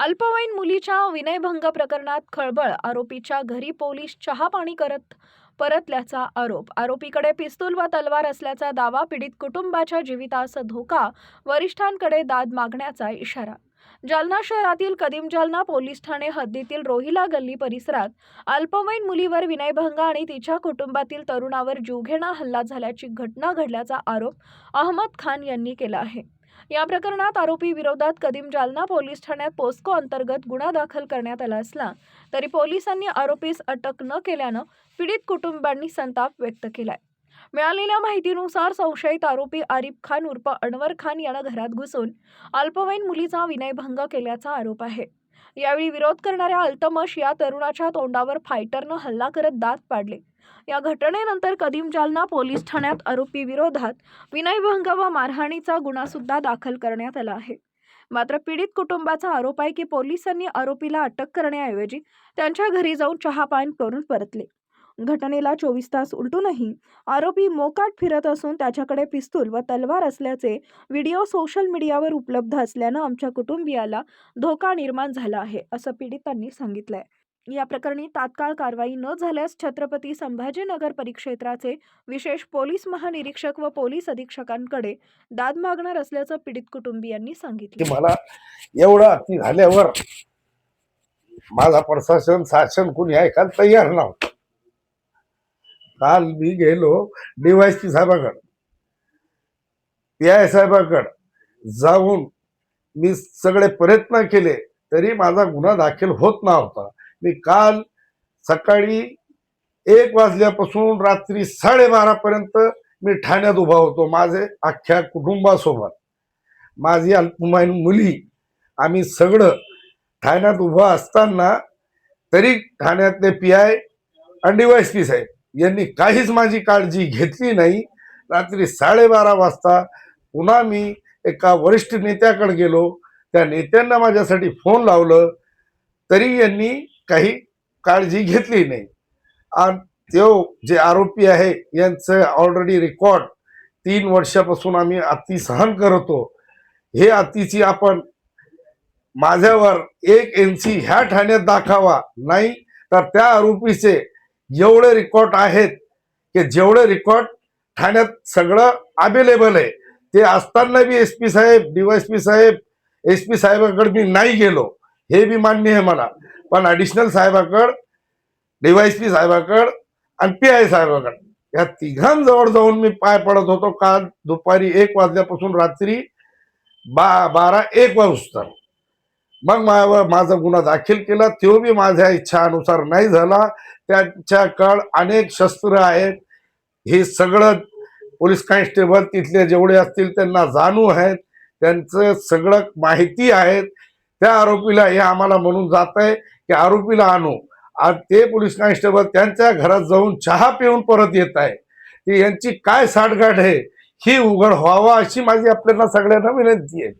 अल्पवयीन मुलीच्या विनयभंग प्रकरणात खळबळ आरोपीच्या घरी पोलीस चहापाणी करत परतल्याचा आरोप. आरोपीकडे पिस्तूल व तलवार असल्याचा दावा पीडित कुटुंबाच्या जीवितास धोका वरिष्ठांकडे दाद मागण्याचा इशारा. जालना शहरातील कदीम जालना पोलीस ठाणे हद्दीतील रोहिला गल्ली परिसरात अल्पवयीन मुलीवर विनयभंग आणि तिच्या कुटुंबातील तरुणावर जीवघेणा हल्ला झाल्याची घटना घडल्याचा आरोप अहमद खान यांनी केला आहे. या प्रकरणात आरोपी विरोधात कदीम जालना पोलीस ठाण्यात पोस्को अंतर्गत गुन्हा दाखल करण्यात आला असला तरी पोलिसांनी आरोपीस अटक न केल्यानं पीडित कुटुंबांनी संताप व्यक्त केलाय. मिळालेल्या माहितीनुसार संशयित आरोपी आरिफ खान उर्फ अनवर खान याला घरात घुसून अल्पवयीन मुलीचा विनयभंग केल्याचा आरोप आहे. यावेळी विरोध करणाऱ्या अल्तमश या तरुणाच्या तोंडावर फायटरनं हल्ला करत दात पाडले. या घटनेनंतर कदीम जालना पोलीस ठाण्यात आरोपी विरोधात विनयभंग व मारहाणीचा गुन्हासुद्धा दाखल करण्यात आला आहे. मात्र पीडित कुटुंबाचा आरोप आहे की पोलिसांनी आरोपीला अटक करण्याऐवजी त्यांच्या घरी जाऊन चहापान करून परतले. घटनेला चोवीस तास उलटूनही आरोपी मोकाट फिरत असून त्याच्याकडे पिस्तूल व तलवार असल्याचे व्हिडिओ सोशल मीडियावर उपलब्ध असल्यानं आमच्या कुटुंबियाला धोका निर्माण झाला आहे असं पीडितांनी सांगितलंय. या प्रकरणी तात्काळ कारवाई न झाल्यास छत्रपती संभाजीनगर परिक्षेत्राचे विशेष पोलीस महानिरीक्षक व पोलीस अधीक्षकांकडे दाद मागणार असल्याचं पीडित कुटुंबियांनी सांगितलं. मला एवढं अति झाल्यावर माझा प्रशासन शासन कुणी ऐकायला तयार नव्हतं. काल मी गेलो डीवायसी साहेबाकडे. पी आय जाऊन मी सगळे प्रयत्न केले तरी माझा गुन्हा दाखल होत नव्हता. मी काल सकाळी एक वाजल्यापासून रात्री साडेबारापर्यंत मी ठाण्यात उभा होतो माझे अख्ख्या कुटुंबासोबत. माझी अल्पवयीन मुली आम्ही सगळं ठाण्यात उभं असताना तरी ठाण्यातले पी आय आणि डीवायस पी साहेब यांनी काहीच माझी काळजी घेतली नाही. रात्री साडेबारा वाजता पुन्हा मी एका वरिष्ठ नेत्याकडे गेलो. त्या नेत्यांना माझ्यासाठी फोन लावलं. तरी यांनी काही काळजी घेतली नाही. आणि तो जे आरोपी आहे यांचं ऑलरेडी रेकॉर्ड तीन वर्षापासून आम्ही अति सहन करतो. हे अतिची आपण माझ्यावर एक एन सी ह्या ठाण्यात दाखवा. नाही तर त्या आरोपीचे एवढे रेकॉर्ड आहेत की जेवढे रेकॉर्ड ठाण्यात सगळं अवेलेबल आहे. ते असताना बी एस पी साहेब डीवायस पी साहेब एस पी साहेबांकडे मी नाही गेलो. हे बी मान्य आहे मला. पण ॲडिशनल साहेबाकड डीवायस पी साहेबाकड आणि पी आय साहेबाकड या तिघांजवळ जाऊन मी पाय पडत होतो. काल दुपारी एक वाजल्यापासून रात्री बा बारा एक वाजता. मग मा माझा गुन्हा दाखल केला. तो बी माझ्या इच्छानुसार नाही झाला. त्याच्याकड अनेक शस्त्र आहेत. हे सगळं पोलीस कॉन्स्टेबल तिथले जेवढे असतील त्यांना जाणू आहेत. त्यांचं सगळं माहिती आहेत. त्या आरोपीला हे आम्हाला म्हणून जात आहे की आरोपीला आणू. आज ते पोलीस कॉन्स्टेबल त्यांच्या घरात जाऊन चहा पिऊन परत येत आहे यांची काय साठगाठ आहे? ही उघड व्हावा अशी माझी आपल्याला सगळ्यांना विनंती आहे.